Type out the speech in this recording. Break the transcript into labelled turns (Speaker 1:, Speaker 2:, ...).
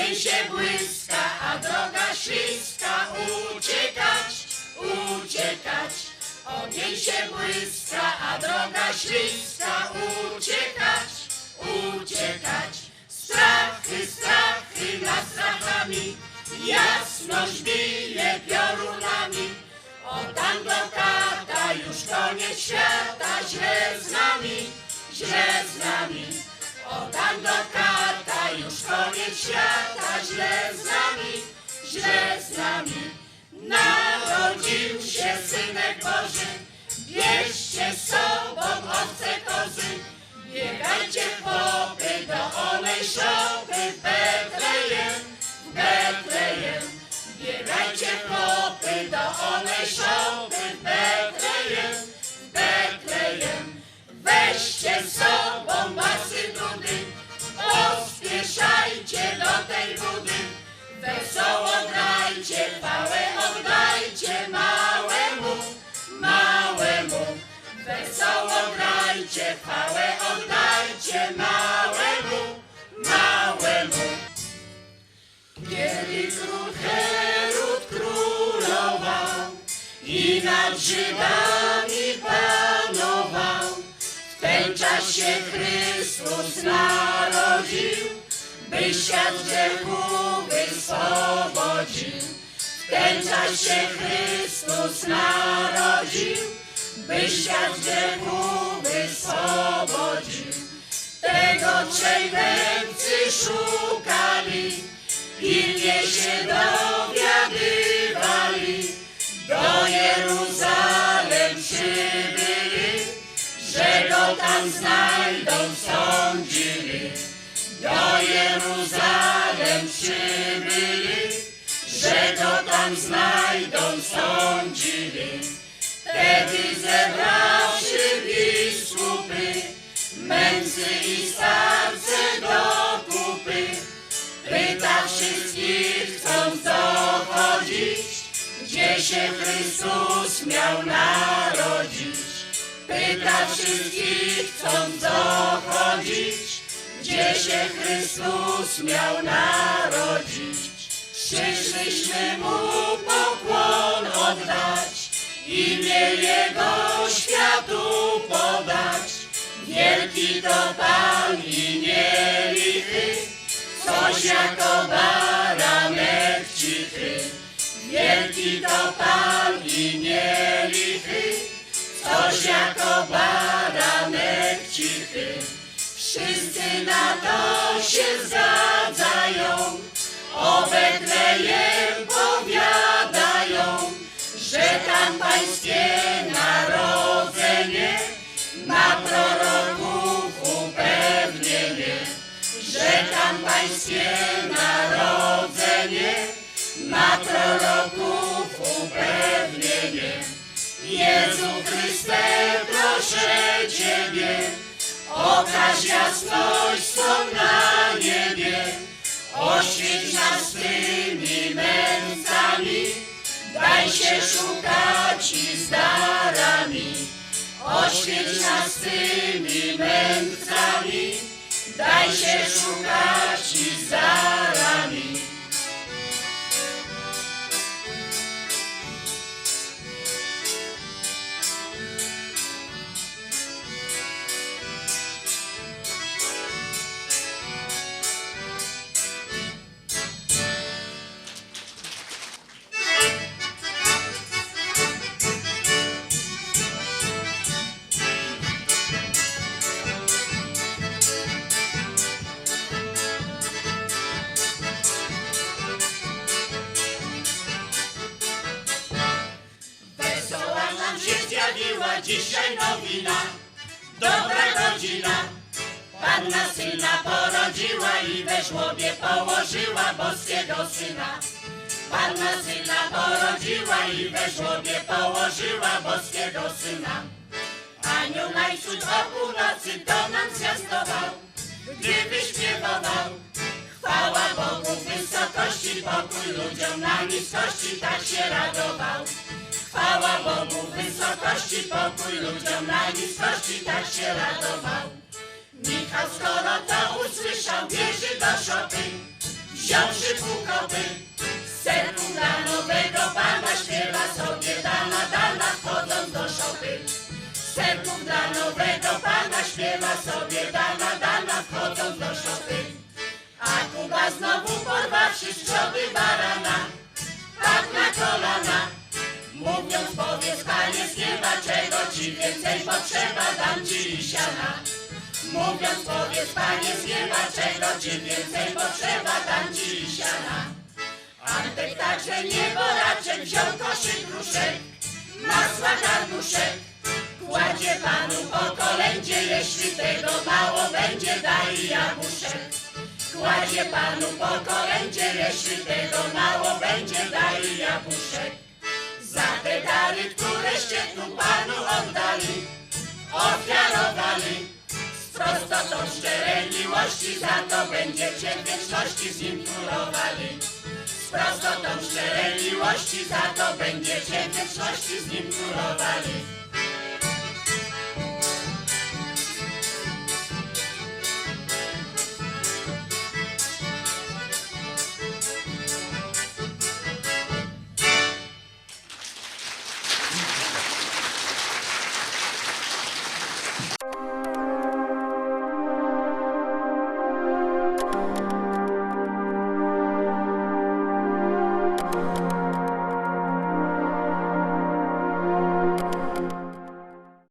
Speaker 1: Ogień się błyska, a droga śliska. Uciekać, uciekać. Ogień się błyska, a droga śliska. Uciekać, uciekać. Strachy, strachy nad strachami. Jasność bije piorunami. O tam do kata, już koniec świata, źle z nami, źle z nami. Koniec świata, źle z nami, źle z nami. Narodził się Synek Boży, bierzcie z sobą owce kozy. Biegajcie chłopy do onej szopy w Betlejem, w Betlejem. Biegajcie chłopy do onej szopy w Betlejem, w Betlejem. Weźcie z Wesoło grajcie, chwałę oddajcie małemu, małemu. Kiedy król Herod królował i nad Żydami panował, w ten czas się Chrystus narodził, by świat grzechu wyswobodził. W ten czas się Chrystus narodził, by świat grzechu wyswobodził. Tego trzej mędrcy szukali, pilnie się dowiadywali. Do Jeruzalem przybyli, że go tam znajdą sądzili. Do Jeruzalem przybyli, że go tam znajdą sądzili. Wtedy zebrawszy biskupy, mędrcy i starce do kupy, pyta wszystkich chcąc dochodzić, gdzie się Chrystus miał narodzić. Pyta wszystkich chcąc dochodzić, gdzie się Chrystus miał narodzić. Przyszliśmy mu imię Jego światu podać. Wielki to Pan i nielichy, coś jako baranek cichy. Wielki to Pan i nielichy, coś jako baranek cichy. Wszyscy na to się pańskie narodzenie ma proroków upewnienie. Jezu Chryste, proszę Ciebie, okaż jasność swą na niebie, oświeć nas tymi męcami, daj się szukać i z darami. Oświeć nas tymi mędrcami, daj się szukać i z darami. Się zjawiła dzisiaj nowina, dobra godzina. Panna syna porodziła i we żłobie położyła boskiego syna. Panna syna porodziła i we żłobie położyła boskiego syna. Anioł najcud o północy to nam zwiastował, gdy wyśpiewował. Chwała Bogu w wysokości, pokój ludziom na niskości, tak się radował. Chwała Bogu w wysokości, pokój ludziom na niskości, tak się radował. Michał skoro to usłyszał, bierze do szopy, wziąwszy półkopy. Serku dla nowego pana śpiewa sobie dana, dana wchodząc do szopy. Serku dla nowego pana śpiewa sobie dana, dana wchodząc do szopy. A Kuba znowu porwawszy ci więcej potrzeba, dam ci siana. Mówiąc powiedz panie z nieba, czego ci więcej potrzeba, dam ci siana. Antek także nieboraczek wziął koszyk gruszek, masła garnuszek. Kładzie panu po kolędzie, jeśli tego mało będzie, daj jabłuszek. Kładzie panu po kolędzie, jeśli tego mało będzie, daj jabłuszek. Za te dary, któreście tu panu oddali, ofiarowali. Z prostotą szczerej miłości, za to będziecie w wieczności z nim królowali. Z prostotą szczerej miłości, za to będziecie w wieczności z nim królowali.